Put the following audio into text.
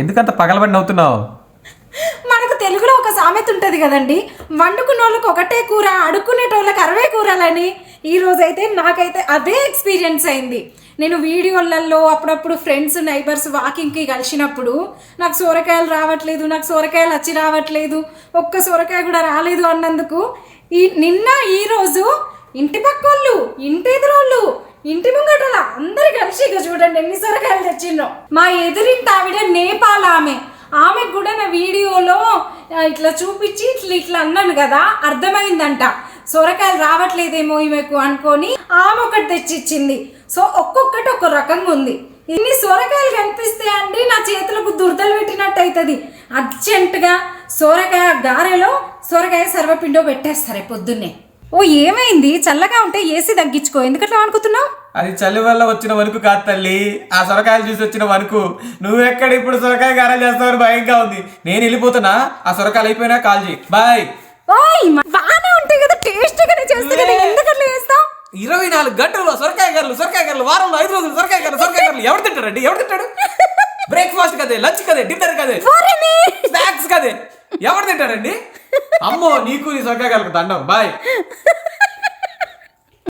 ఎందుకంత పగలబడి నవ్వుతున్నావు? మనకు తెలుగులో ఒక సామెత ఉంటుంది కదండి. వండుకున్నోళ్ళకి ఒకటే కూర అడుక్కునేటోళ్ళకి అరవై కూరలని. ఈ రోజైతే నాకైతే అదే ఎక్స్పీరియన్స్ అయింది. నేను వీడియోలలో అప్పుడప్పుడు ఫ్రెండ్స్ నైబర్స్ వాకింగ్కి కలిసినప్పుడు నాకు సొరకాయలు రావట్లేదు నాకు సొరకాయలు వచ్చి రావట్లేదు ఒక్క సొరకాయ కూడా రాలేదు అన్నందుకు. ఈ నిన్న ఈ రోజు ఇంటి పక్కోళ్ళు ఇంటి ఎదురోళ్ళు ఇంటి ముంగ అందరు కలిసి ఇక చూడండి ఎన్ని సొరకాయలు తెచ్చిండ్రో. మా ఎదురింటి ఆవిడ నేపాల్ ఆమె. ఆమెకు కూడా నా వీడియోలో ఇట్లా చూపించి ఇట్లా ఇట్లా అన్నాను కదా అర్థమైందంట. సొరకాయలు రావట్లేదేమో ఈమెకు అనుకొని ఆమె ఒకటి తెచ్చిచ్చింది. సో ఒక్కొక్కటి ఒక రకంగా ఉంది. ఇన్ని సొరకాయలు కనిపిస్తే అండి నా చేతులకు దురదలు పెట్టినట్టు అవుతుంది అర్జెంటుగా సొరకాయ గారెలో సొరకాయ సర్వపిండో పెట్టేస్తారు పొద్దున్నే. ఓ ఏమైంది? చల్లగా ఉంటే ఏసీ తగ్గించుకో. ఎందుకట్లా అనుకుంటున్నావు అది చలి వల్ల వచ్చిన వణుకు కాదు తల్లి. ఆ సొరకాయలు చూసి వచ్చిన వణుకు. నువ్వెక్కడ ఇప్పుడు సొరకాయ గారాలు చేస్తావని భయంగా ఉంది. నేను వెళ్ళిపోతున్నా. ఆ సొరకాయలు అయిపోయినా కాల్ చేయి బాయ్. ఓయ్ బాగానే ఉంటాయి కదా. టేస్టీగానే చేస్తే కదా. ఎందుకట్లా చేస్తావు? ఇరవై నాలుగు గంటల్లో సొరకాయ గర్లు సొరకాయ గర్లు వారంలో ఐదు రోజులు సొరకాయ గర్లు సొరకాయ గర్లు. ఎవరు తింటారండి ఎవరు తింటాడు? బ్రేక్ఫాస్ట్ కదే లంచ్ కదే డిన్నర్ కదే. స్నాక్స్ కదే. ఎవరు తింటారండి అమ్మో నీకు నీ సొరకాయ గర్లకు దండం. బాయ్.